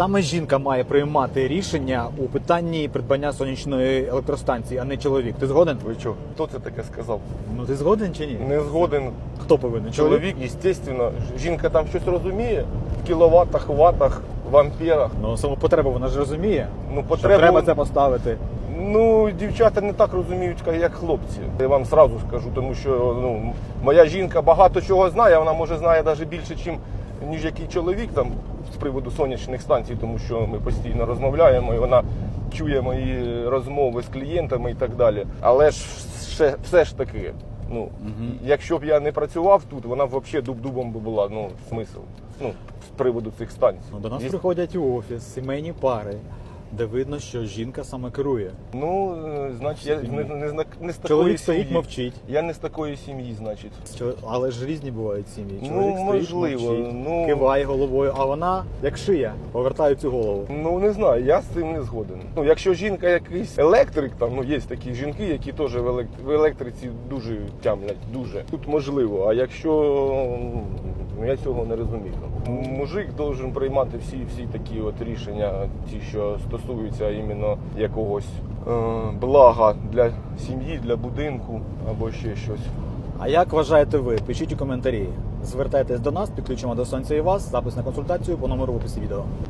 Саме жінка має приймати рішення у питанні придбання сонячної електростанції, а не чоловік. Ти згоден? Ви що? Хто це таке сказав? Ну ти згоден чи ні? Не згоден. Хто повинен? Чоловік, звісно, жінка там щось розуміє в кіловатах, ватах, в амперах. Ну саму потребу вона ж розуміє. Ну, Що треба це поставити. Ну, дівчата не так розуміють, як хлопці. Я вам сразу скажу, тому що ну, моя жінка багато чого знає, вона може знає навіть більше, чим, ніж який чоловік там з приводу сонячних станцій, тому що ми постійно розмовляємо і вона чує мої розмови з клієнтами і так далі. Але ж все, все ж таки, ну, якщо б я не працював тут, вона б взагалі дуб-дубом би була, ну, смисл. Ну, з приводу цих станцій. Ну, до нас Є- приходять у офіс сімейні пари, де видно, що жінка саме керує. Ну, е, значить, я не, не, не, не з такої Чоловік стоїть, сім'ї. мовчить. Я не з такої сім'ї, значить. Що- Але ж різні бувають сім'ї. Ну, Чоловік стоїть, можливо, мовчить, ну- киває головою, а вона, як шия, повертає цю голову. Ну не знаю, я з цим не згоден. Ну, якщо жінка якийсь електрик, там ну є такі жінки, які теж в, елек... в електриці дуже тямлять, дуже. Тут можливо. А якщо ну, я цього не розумію. Мужик должен приймати всі всі такі от рішення, ті, що стосуються іменно якогось е, блага для сім'ї, для будинку або ще щось. А як вважаєте ви? Пишіть у коментарі. Звертайтесь до нас, підключимо до сонця і вас. Запис на консультацію по номеру в описі відео.